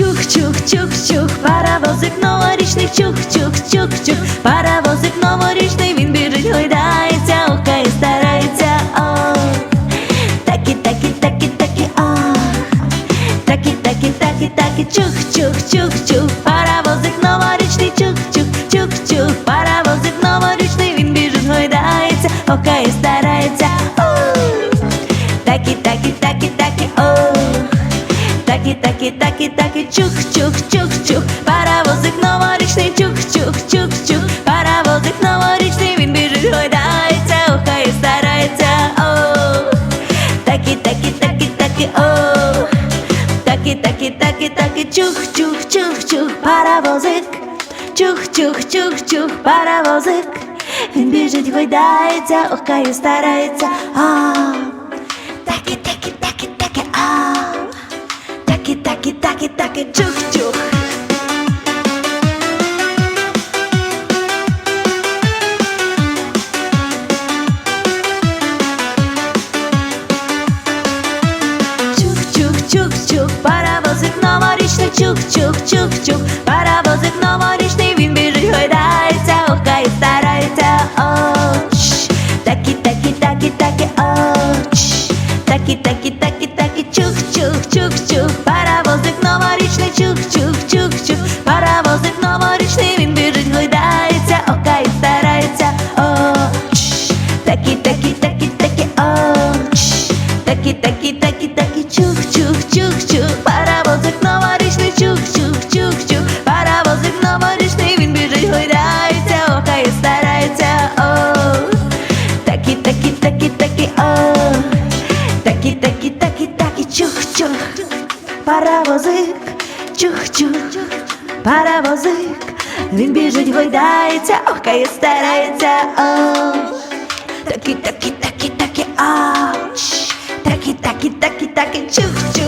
чух-чух, паровозик новорічний, чух-чух-чух-чух, паровозик новорічний, він біжить, гойдається, охає, старається, о. Такі, такі, такі, такі, о. Такі, такі, такі, такі, чух-чух-чух-чух, паровозик новорічний, чух-чух-чух-чух, паровозик новорічний, він біжить, гойдається, охає, такі, такі, чух, чух, чух, чух, паровозик новорічний, чух, чух, чух, чух, паровозик новорічний, він біжить, гойдається, охай старається, о. Такі, такі, такі, такі, о. Такі, такі, такі, такі, чух, чух, чух, чух, паровозик, чух, чух, чух, чух, паровозик, він біжить, гойдається, охай старається, а. Чух-чух-чух-чух, паровозик новорічний, чух-чух-чух-чух, паровозик новорічний, він біжить, гойдається, охай старається, о, чш. такі, такі, такі, такі, о, чш. такі, такі, такі, такі, чух-чух-чух-чух, паровозик новорічний, чух-чух-чух-чух, паровозик новорічний, він біжить, гойдається, охай старається, о, чш. такі, такі, такі, такі, о, чш. такі, такі, такі, такі, чух-чух-чух-чух, паровозик новорічний, чух-чух-чух-чух, паровозик новорічний, він біжить, гойдається, охай старається, о, такі, такі, такі, такі, о. Такі, такі, такі, такі, чух-чух, паровозик, чух-чух, паровозик, він біжить, гойдається, охкає, старається, о. Такі, такі, такі, такі, а, такі, такі, такі, такі, чух-чух.